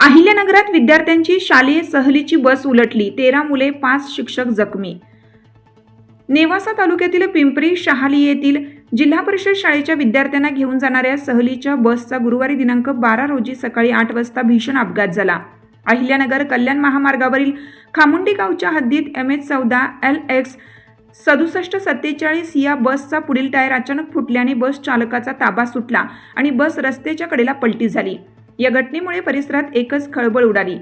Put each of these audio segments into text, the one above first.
अहिल्यानगरात विद्यार्थ्यांची शालेय सहलीची बस उलटली. तेरा मुले पाच शिक्षक जखमी. नेवासा तालुक्यातील पिंपरी शहाली येथील जिल्हा परिषद शाळेच्या विद्यार्थ्यांना घेऊन जाणाऱ्या सहलीच्या बसचा गुरुवारी दिनांक बारा रोजी सकाळी आठ वाजता भीषण अपघात झाला. अहिल्यानगर कल्याण महामार्गावरील खामुंडी गावच्या हद्दीत एम एच चौदा एल एक्स सदुसष्ट सत्तेचाळीस या बसचा पुढील टायर अचानक फुटल्याने बस चालकाचा ताबा सुटला आणि बस रस्त्याच्या कडेला पलटी झाली. या घटनेमुळे परिसरात एकच खळबळ उडाली.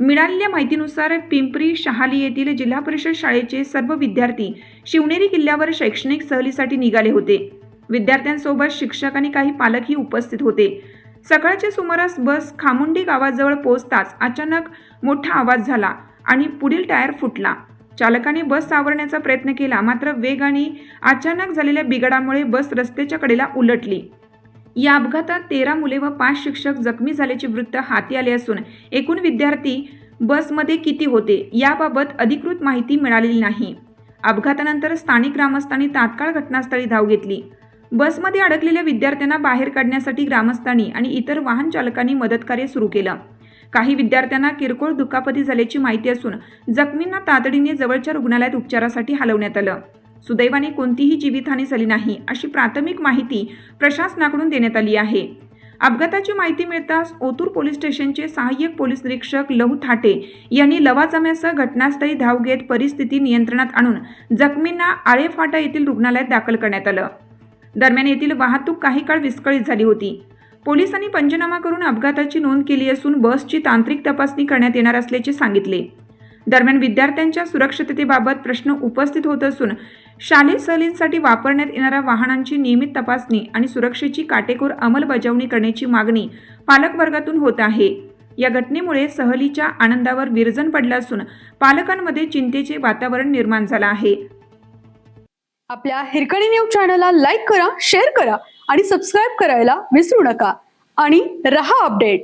मिळालेल्या माहितीनुसार पिंपरी शहाली येथील जिल्हा परिषद शाळेचे सर्व विद्यार्थी शिवनेरी किल्ल्यावर शैक्षणिक सहलीसाठी निघाले होते. विद्यार्थ्यांसोबत शिक्षक आणि काही पालकही उपस्थित होते. सकाळच्या सुमारास बस खामुंडी गावाजवळ पोहोचताच अचानक मोठा आवाज झाला आणि पुढील टायर फुटला. चालकाने बस सावरण्याचा प्रयत्न केला मात्र वेग आणि अचानक झालेल्या बिघाडामुळे बस रस्त्याच्या कडेला उलटली. या अपघातात तेरा मुले व पाच शिक्षक जखमी झाल्याचे वृत्त हाती आले असून एकूण विद्यार्थी बसमध्ये किती होते याबाबत अधिकृत माहिती मिळालेली नाही. अपघातानंतर स्थानिक ग्रामस्थांनी तात्काळ घटनास्थळी धाव घेतली. बसमध्ये अडकलेल्या विद्यार्थ्यांना बाहेर काढण्यासाठी ग्रामस्थांनी आणि इतर वाहन चालकांनी मदतकार्य सुरू केलं. काही विद्यार्थ्यांना किरकोळ दुखापती झाल्याची माहिती असून जखमींना तातडीने जवळच्या रुग्णालयात उपचारासाठी हलवण्यात आलं. सुदैवाने कोणतीही जीवितहानी झाली नाही अशी प्राथमिक माहिती प्रशासनाकडून देण्यात आली आहे. अपघाताची माहिती मिळताच ओतूर पोलीस स्टेशनचे सहाय्यक पोलीस निरीक्षक लहू थाटे यांनी लवाजम्यासह घटनास्थळी धाव घेत परिस्थिती नियंत्रणात आणून जखमींना आळेफाटा येथील रुग्णालयात दाखल करण्यात आलं. दरम्यान येथील वाहतूक काही काळ विस्कळीत झाली होती. पोलिसांनी पंचनामा करून अपघाताची नोंद केली असून बसची तांत्रिक तपासणी करण्यात येणार असल्याचे सांगितले. दरम्यान विद्यार्थ्यांच्या सुरक्षिततेबाबत प्रश्न उपस्थित होत असून शालेय सहलींसाठी वापरण्यात येणाऱ्या वाहनांची नियमित तपासणी आणि सुरक्षेची काटेकोर अंमलबजावणी करण्याची मागणी पालकवर्गातून होत आहे. या घटनेमुळे सहलीच्या आनंदावर विरजन पडलं असून पालकांमध्ये चिंतेचे वातावरण निर्माण झालं आहे. आपल्या हिरकणी न्यूज चॅनलला लाईक करा शेअर करा आणि सबस्क्राईब करायला विसरू नका. आणि रहा अपडेट.